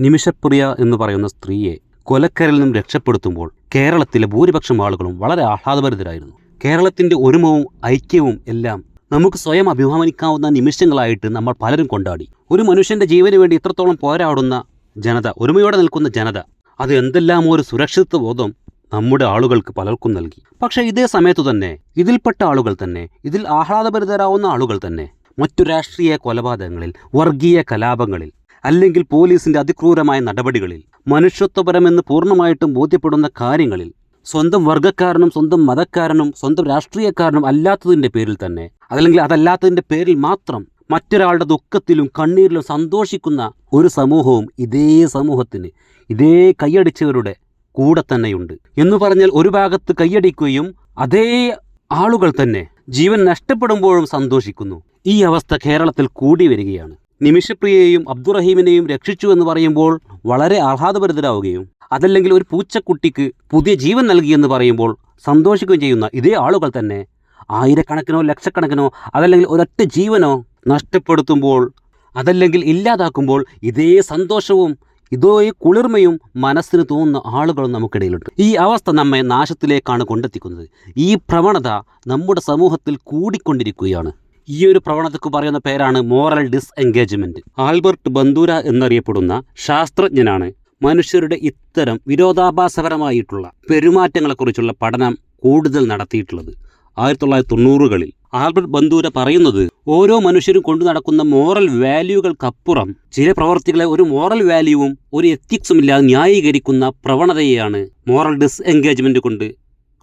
നിമിഷപ്രിയ എന്ന് പറയുന്ന സ്ത്രീയെ കൊലക്കരയിൽ നിന്നും രക്ഷപ്പെടുത്തുമ്പോൾ കേരളത്തിലെ ഭൂരിപക്ഷം ആളുകളും വളരെ ആഹ്ലാദഭരിതരായിരുന്നു. കേരളത്തിന്റെ ഒരുമവും ഐക്യവും എല്ലാം നമുക്ക് സ്വയം അഭിമാനിക്കാവുന്ന നിമിഷങ്ങളായിട്ട് നമ്മൾ പലരും കൊണ്ടാടി. ഒരു മനുഷ്യന്റെ ജീവന് വേണ്ടി ഇത്രത്തോളം പോരാടുന്ന ജനത ഒരുമയോടെ നിൽക്കുന്ന ജനത അത് എന്തെല്ലാം ഒരു സുരക്ഷിത ബോധം നമ്മുടെ ആളുകൾക്ക് പലർക്കും നൽകി. പക്ഷേ ഇതേ സമയത്തു തന്നെ ഇതിൽപ്പെട്ട ആളുകൾ തന്നെ ഇതിൽ ആഹ്ലാദഭരിതരാവുന്ന ആളുകൾ തന്നെ മറ്റു രാഷ്ട്രീയ കൊലപാതകങ്ങളിൽ വർഗീയ കലാപങ്ങളിൽ അല്ലെങ്കിൽ പോലീസിന്റെ അതിക്രൂരമായ നടപടികളിൽ. മനുഷ്യത്വപരമെന്ന് പൂർണമായിട്ടും ബോധ്യപ്പെടുന്ന കാര്യങ്ങളിൽ സ്വന്തം വർഗക്കാരനും സ്വന്തം മതക്കാരനും സ്വന്തം രാഷ്ട്രീയക്കാരനും അല്ലാത്തതിന്റെ പേരിൽ തന്നെ അതല്ലെങ്കിൽ അതല്ലാത്തതിന്റെ പേരിൽ മാത്രം മറ്റൊരാളുടെ ദുഃഖത്തിലും കണ്ണീരിലും സന്തോഷിക്കുന്ന ഒരു സമൂഹവും ഇതേ സമൂഹത്തിന് ഇതേ കൈയടിച്ചവരുടെ കൂടെ തന്നെയുണ്ട്. എന്ന് പറഞ്ഞാൽ ഒരു ഭാഗത്ത് കൈയടിക്കുകയും അതേ ആളുകൾ തന്നെ ജീവൻ നഷ്ടപ്പെടുമ്പോഴും സന്തോഷിക്കുന്നു. ഈ അവസ്ഥ കേരളത്തിൽ കൂടി വരികയാണ്. നിമിഷപ്രിയയെയും അബ്ദുറഹീമിനെയും രക്ഷിച്ചു എന്ന് പറയുമ്പോൾ വളരെ ആഹ്ലാദഭരിതരാവുകയും അതല്ലെങ്കിൽ ഒരു പൂച്ചക്കുട്ടിക്ക് പുതിയ ജീവൻ നൽകിയെന്ന് പറയുമ്പോൾ സന്തോഷിക്കുകയും ചെയ്യുന്ന ഇതേ ആളുകൾ തന്നെ ആയിരക്കണക്കിനോ ലക്ഷക്കണക്കിനോ അതല്ലെങ്കിൽ ഒരൊറ്റ ജീവനോ നഷ്ടപ്പെടുത്തുമ്പോൾ അതല്ലെങ്കിൽ ഇല്ലാതാക്കുമ്പോൾ ഇതേ സന്തോഷവും ഇതേ കുളിർമയും മനസ്സിന് തോന്നുന്ന ആളുകളും നമുക്കിടയിലുണ്ട്. ഈ അവസ്ഥ നമ്മെ നാശത്തിലേക്കാണ് കൊണ്ടെത്തിക്കുന്നത്. ഈ പ്രവണത നമ്മുടെ സമൂഹത്തിൽ കൂടിക്കൊണ്ടിരിക്കുകയാണ്. ഈ ഒരു പ്രവണതയ്ക്ക് പറയുന്ന പേരാണ് moral disengagement Albert Bandura എന്നറിയപ്പെടുന്ന ശാസ്ത്രജ്ഞനാണ് മനുഷ്യരുടെ ഇത്തരം വിരോധാഭാസപരമായിട്ടുള്ള പെരുമാറ്റങ്ങളെക്കുറിച്ചുള്ള പഠനം കൂടുതൽ നടത്തിയിട്ടുള്ളത്. ആയിരത്തി തൊള്ളായിരത്തി തൊണ്ണൂറുകളിൽ ആൽബർട്ട് ബന്ദൂര പറയുന്നത് ഓരോ മനുഷ്യരും കൊണ്ടു നടക്കുന്ന മോറൽ വാല്യൂകൾക്കപ്പുറം ചില പ്രവർത്തികളെ ഒരു മോറൽ വാല്യൂവും ഒരു എത്തിക്സും ഇല്ലാതെ ന്യായീകരിക്കുന്ന പ്രവണതയെയാണ് മോറൽ ഡിസ് എൻഗേജ്മെന്റ് കൊണ്ട്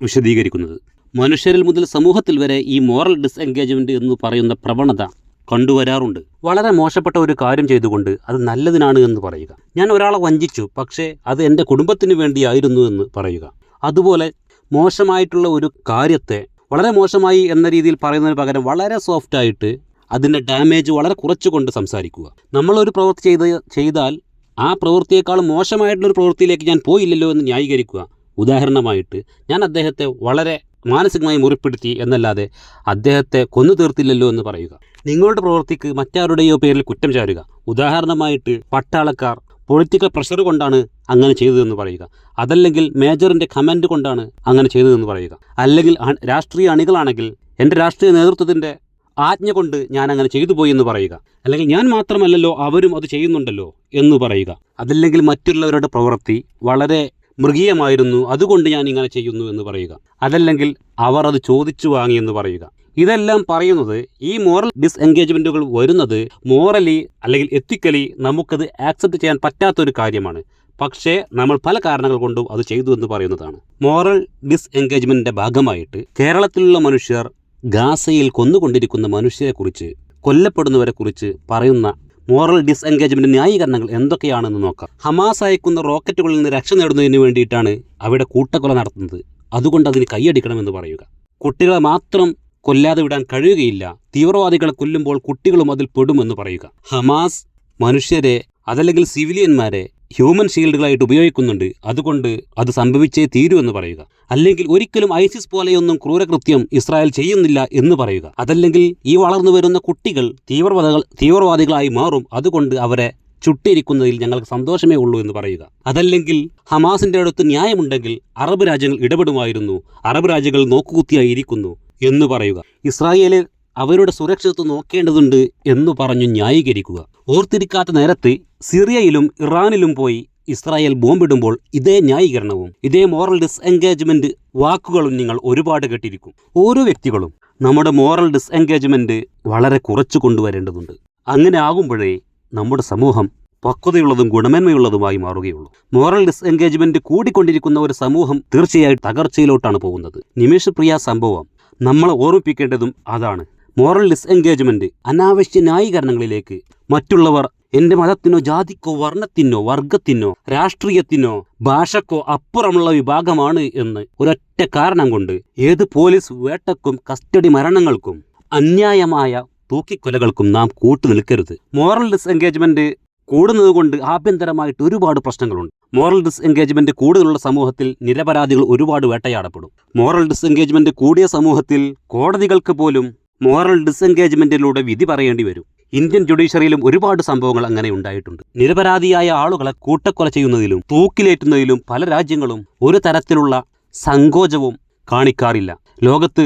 വിശദീകരിക്കുന്നത്. മനുഷ്യരിൽ മുതൽ സമൂഹത്തിൽ വരെ ഈ മോറൽ ഡിസ്എൻഗേജ്മെന്റ് എന്ന് പറയുന്ന പ്രവണത കണ്ടുവരാറുണ്ട്. വളരെ മോശപ്പെട്ട ഒരു കാര്യം ചെയ്തുകൊണ്ട് അത് നല്ലതിനാണ് എന്ന് പറയുക. ഞാൻ ഒരാളെ വഞ്ചിച്ചു പക്ഷേ അത് എന്റെ കുടുംബത്തിന് വേണ്ടിയായിരുന്നു എന്ന് പറയുക. അതുപോലെ മോശമായിട്ടുള്ള ഒരു കാര്യത്തെ വളരെ മോശമായി എന്ന രീതിയിൽ പറയുന്നതിന് പകരം വളരെ സോഫ്റ്റായിട്ട് അതിന്റെ ഡാമേജ് വളരെ കുറച്ചുകൊണ്ട് സംസാരിക്കുക. നമ്മളൊരു പ്രവൃത്തി ചെയ്ത് ചെയ്താൽ ആ പ്രവൃത്തിയേക്കാൾ മോശമായിട്ടുള്ളൊരു പ്രവൃത്തിയിലേക്ക് ഞാൻ പോയില്ലല്ലോ എന്ന് ന്യായീകരിക്കുക. ഉദാഹരണമായിട്ട് ഞാൻ അദ്ദേഹത്തെ വളരെ മാനസികമായി മുറിപ്പെടുത്തി എന്നല്ലാതെ അദ്ദേഹത്തെ കൊന്നു തീർത്തില്ലല്ലോ എന്ന് പറയുക. നിങ്ങളുടെ പ്രവൃത്തിക്ക് മറ്റാരുടെയോ പേരിൽ കുറ്റം ചാരുക. ഉദാഹരണമായിട്ട് പട്ടാളക്കാർ പൊളിറ്റിക്കൽ പ്രഷർ കൊണ്ടാണ് അങ്ങനെ ചെയ്തതെന്ന് പറയുക. അതല്ലെങ്കിൽ മേജറിന്റെ കമന്റ് കൊണ്ടാണ് അങ്ങനെ ചെയ്തതെന്ന് പറയുക. അല്ലെങ്കിൽ രാഷ്ട്രീയ അണികളാണെങ്കിൽ എന്റെ രാഷ്ട്രീയ നേതൃത്വത്തിന്റെ ആജ്ഞ കൊണ്ട് ഞാൻ അങ്ങനെ ചെയ്തു പോയി എന്ന് പറയുക. അല്ലെങ്കിൽ ഞാൻ മാത്രമല്ലല്ലോ അവരും അത് ചെയ്യുന്നുണ്ടല്ലോ എന്ന് പറയുക. അതല്ലെങ്കിൽ മറ്റുള്ളവരുടെ പ്രവൃത്തി വളരെ മൃഗീയമായിരുന്നു. അതുകൊണ്ട് ഞാൻ ഇങ്ങനെ ചെയ്യുന്നു എന്ന് പറയുക. അതല്ലെങ്കിൽ അവർ അത് ചോദിച്ചു വാങ്ങി എന്ന് പറയുക. ഇതെല്ലാം പറയുന്നത് ഈ മോറൽ ഡിസ് എൻഗേജ്മെന്റുകൾ വരുന്നത് മോറലി അല്ലെങ്കിൽ എത്തിക്കലി നമുക്കത് ആക്സെപ്റ്റ് ചെയ്യാൻ പറ്റാത്തൊരു കാര്യമാണ്. പക്ഷേ നമ്മൾ പല കാരണങ്ങൾ കൊണ്ടും അത് ചെയ്തു എന്ന് പറയുന്നതാണ്. മോറൽ ഡിസ് എൻഗേജ്മെന്റിന്റെ ഭാഗമായിട്ട് കേരളത്തിലുള്ള മനുഷ്യർ ഗാസയിൽ കൊന്നുകൊണ്ടിരിക്കുന്ന മനുഷ്യരെക്കുറിച്ച് കൊല്ലപ്പെടുന്നവരെക്കുറിച്ച് പറയുന്ന മോറൽ ഡിസ് എൻഗേജ്മെന്റ് ന്യായീകരണങ്ങൾ എന്തൊക്കെയാണെന്ന് നോക്കാം. ഹമാസ് അയക്കുന്ന റോക്കറ്റുകളിൽ നിന്ന് രക്ഷ നേടുന്നതിന് വേണ്ടിയിട്ടാണ് അവിടെ കൂട്ടക്കൊല നടത്തുന്നത്. അതുകൊണ്ട് അതിന് കൈയടിക്കണമെന്ന് പറയുക. കുട്ടികളെ മാത്രം കൊല്ലാതെ വിടാൻ കഴിയുകയില്ല. തീവ്രവാദികളെ കൊല്ലുമ്പോൾ കുട്ടികളും അതിൽ പെടുമെന്ന് പറയുക. ഹമാസ് മനുഷ്യരെ അതല്ലെങ്കിൽ സിവിലിയന്മാരെ ഹ്യൂമൻ ഷീൽഡുകളായിട്ട് ഉപയോഗിക്കുന്നുണ്ട്. അതുകൊണ്ട് അത് സംഭവിച്ചേ തീരൂ എന്ന് പറയുക. അല്ലെങ്കിൽ ഒരിക്കലും ഐസിസ് പോലെയൊന്നും ക്രൂരകൃത്യം ഇസ്രായേൽ ചെയ്യുന്നില്ല എന്ന് പറയുക. അതല്ലെങ്കിൽ ഈ വളർന്നു വരുന്ന കുട്ടികൾ തീവ്രവാദികൾ തീവ്രവാദികളായി മാറും. അതുകൊണ്ട് അവരെ ചുട്ടിരിക്കുന്നതിൽ ഞങ്ങൾക്ക് സന്തോഷമേ ഉള്ളൂ എന്ന് പറയുക. അതല്ലെങ്കിൽ ഹമാസിന്റെ അടുത്ത് ന്യായമുണ്ടെങ്കിൽ അറബ് രാജ്യങ്ങൾ ഇടപെടുമായിരുന്നു. അറബ് രാജ്യങ്ങൾ നോക്കുകുത്തിയായി ഇരിക്കുന്നു എന്ന് പറയുക. ഇസ്രായേലിൽ അവരുടെ സുരക്ഷിതത്വം നോക്കേണ്ടതുണ്ട് എന്ന് പറഞ്ഞു ന്യായീകരിക്കുക. ഓർത്തിരിക്കാത്ത നേരത്ത് സിറിയയിലും ഇറാനിലും പോയി ഇസ്രായേൽ ബോംബിടുമ്പോൾ ഇതേ ന്യായീകരണവും ഇതേ മോറൽ ഡിസ്എൻഗേജ്മെന്റ് വാക്കുകളും നിങ്ങൾ ഒരുപാട് കേട്ടിരിക്കും. ഓരോ വ്യക്തികളും നമ്മുടെ മോറൽ ഡിസ്എൻഗേജ്മെന്റ് വളരെ കുറച്ചു കൊണ്ടുവരേണ്ടതുണ്ട്. അങ്ങനെ ആകുമ്പോഴേ നമ്മുടെ സമൂഹം പക്വതയുള്ളതും ഗുണമേന്മയുള്ളതുമായി മാറുകയുള്ളൂ. മോറൽ ഡിസ്എൻഗേജ്മെന്റ് കൂടിക്കൊണ്ടിരിക്കുന്ന ഒരു സമൂഹം തീർച്ചയായും തകർച്ചയിലോട്ടാണ് പോകുന്നത്. നിമിഷപ്രിയ സംഭവം നമ്മളെ ഓർമ്മിപ്പിക്കേണ്ടതും അതാണ്. മോറൽ ഡിസ്എൻഗേജ്മെന്റ് അനാവശ്യ ന്യായീകരണങ്ങളിലേക്ക് മറ്റുള്ളവർ എന്റെ മതത്തിനോ ജാതിക്കോ വർണത്തിനോ വർഗത്തിനോ രാഷ്ട്രീയത്തിനോ ഭാഷക്കോ അപ്പുറമുള്ള വിഭാഗമാണ് എന്ന് ഒരൊറ്റ കാരണം കൊണ്ട് ഏത് പോലീസ് വേട്ടക്കും കസ്റ്റഡി മരണങ്ങൾക്കും അന്യായമായ തൂക്കിക്കൊലകൾക്കും നാം കൂട്ടുനിൽക്കരുത് മോറൽ ഡിസ്എൻഗേജ്മെന്റ് കൂടുന്നത് കൊണ്ട് ആഭ്യന്തരമായിട്ട് ഒരുപാട് പ്രശ്നങ്ങളുണ്ട്. മോറൽ ഡിസ്എൻഗേജ്മെന്റ് കൂടുതലുള്ള സമൂഹത്തിൽ നിരപരാധികൾ ഒരുപാട് വേട്ടയാടപ്പെടും. മോറൽ ഡിസ്എൻഗേജ്മെന്റ് കൂടിയ സമൂഹത്തിൽ കോടതികൾക്ക് പോലും മോറൽ ഡിസെൻഗേജ്മെന്റിലൂടെ വിധി പറയേണ്ടി വരും. ഇന്ത്യൻ ജുഡീഷ്യറിയിലും ഒരുപാട് സംഭവങ്ങൾ അങ്ങനെ ഉണ്ടായിട്ടുണ്ട്. നിരപരാധിയായ ആളുകളെ കൂട്ടക്കൊല ചെയ്യുന്നതിലും തൂക്കിലേറ്റുന്നതിലും പല രാജ്യങ്ങളും ഒരു തരത്തിലുള്ള സങ്കോചവും കാണിക്കാറില്ല. ലോകത്ത്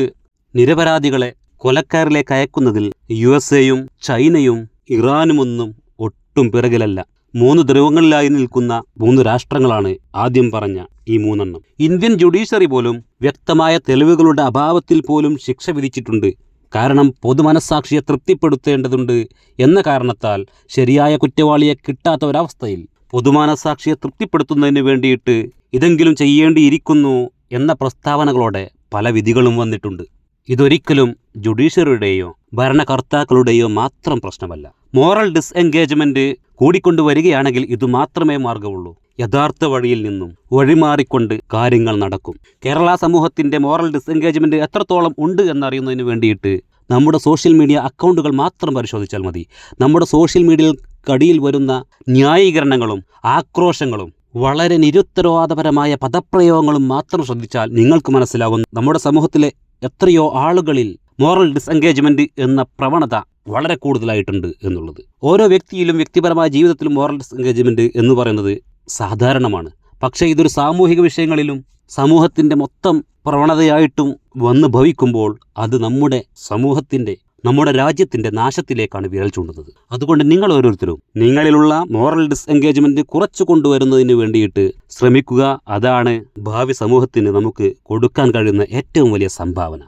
നിരപരാധികളെ കൊലക്കാരിലേക്ക് അയക്കുന്നതിൽ യു എസ് എയും ചൈനയും ഇറാനുമൊന്നും ഒട്ടും പിറകിലല്ല. മൂന്ന് ധ്രുവങ്ങളിലായി നിൽക്കുന്ന മൂന്ന് രാഷ്ട്രങ്ങളാണ് ആദ്യം പറഞ്ഞ ഈ മൂന്നെണ്ണം. ഇന്ത്യൻ ജുഡീഷ്യറി പോലും വ്യക്തമായ തെളിവുകളുടെ അഭാവത്തിൽ പോലും ശിക്ഷ വിധിച്ചിട്ടുണ്ട് കാരണം പൊതുമനസാക്ഷിയെ തൃപ്തിപ്പെടുത്തേണ്ടതുണ്ട് എന്ന കാരണത്താൽ ശരിയായ കുറ്റവാളിയെ കിട്ടാത്ത ഒരവസ്ഥയിൽ പൊതുമാനസാക്ഷിയെ തൃപ്തിപ്പെടുത്തുന്നതിന് വേണ്ടിയിട്ട് ഇതെങ്കിലും ചെയ്യേണ്ടിയിരിക്കുന്നു എന്ന പ്രസ്താവനകളോടെ പല വിധികളും വന്നിട്ടുണ്ട്. ഇതൊരിക്കലും ജുഡീഷ്യറിയുടെയോ ഭരണകർത്താക്കളുടെയോ മാത്രം പ്രശ്നമല്ല. മോറൽ ഡിസ്എൻഗേജ്മെന്റ് കൂടിക്കൊണ്ടുവരികയാണെങ്കിൽ ഇതുമാത്രമേ മാർഗമുള്ളൂ യഥാർത്ഥ വഴിയിൽ നിന്നും വഴിമാറിക്കൊണ്ട് കാര്യങ്ങൾ നടക്കും. കേരള സമൂഹത്തിന്റെ മോറൽ ഡിസ്എൻഗേജ്മെന്റ് എത്രത്തോളം ഉണ്ട് എന്നറിയുന്നതിന് വേണ്ടിയിട്ട് നമ്മുടെ സോഷ്യൽ മീഡിയ അക്കൗണ്ടുകൾ മാത്രം പരിശോധിച്ചാൽ മതി. നമ്മുടെ സോഷ്യൽ മീഡിയയിൽ കടിയിൽ വരുന്ന ന്യായീകരണങ്ങളും ആക്രോശങ്ങളും വളരെ നിരുത്തരവാദപരമായ പദപ്രയോഗങ്ങളും മാത്രം ശ്രദ്ധിച്ചാൽ നിങ്ങൾക്ക് മനസ്സിലാകും നമ്മുടെ സമൂഹത്തിലെ എത്രയോ ആളുകളിൽ മോറൽ ഡിസെൻഗേജ്മെന്റ് എന്ന പ്രവണത വളരെ കൂടുതലായിട്ടുണ്ട് എന്നുള്ളത്. ഓരോ വ്യക്തിയിലും വ്യക്തിപരമായ ജീവിതത്തിലും മോറൽ ഡിസെൻഗേജ്മെന്റ് എന്ന് പറയുന്നത് സാധാരണമാണ്. പക്ഷേ ഇതൊരു സാമൂഹിക വിഷയങ്ങളിലും സമൂഹത്തിന്റെ മൊത്തം പ്രവണതയായിട്ടും വന്ന് ഭവിക്കുമ്പോൾ അത് നമ്മുടെ സമൂഹത്തിന്റെ നമ്മുടെ രാജ്യത്തിന്റെ നാശത്തിലേക്കാണ് വിരൽ ചൂണ്ടുന്നത്. അതുകൊണ്ട് നിങ്ങൾ ഓരോരുത്തരും നിങ്ങളിലുള്ള മോറൽ ഡിസ്എൻഗേജ്മെന്റ് കുറച്ചു കൊണ്ടുവരുന്നതിന് വേണ്ടിയിട്ട് ശ്രമിക്കുക. അതാണ് ഭാവി സമൂഹത്തിന് നമുക്ക് കൊടുക്കാൻ കഴിയുന്ന ഏറ്റവും വലിയ സംഭാവന.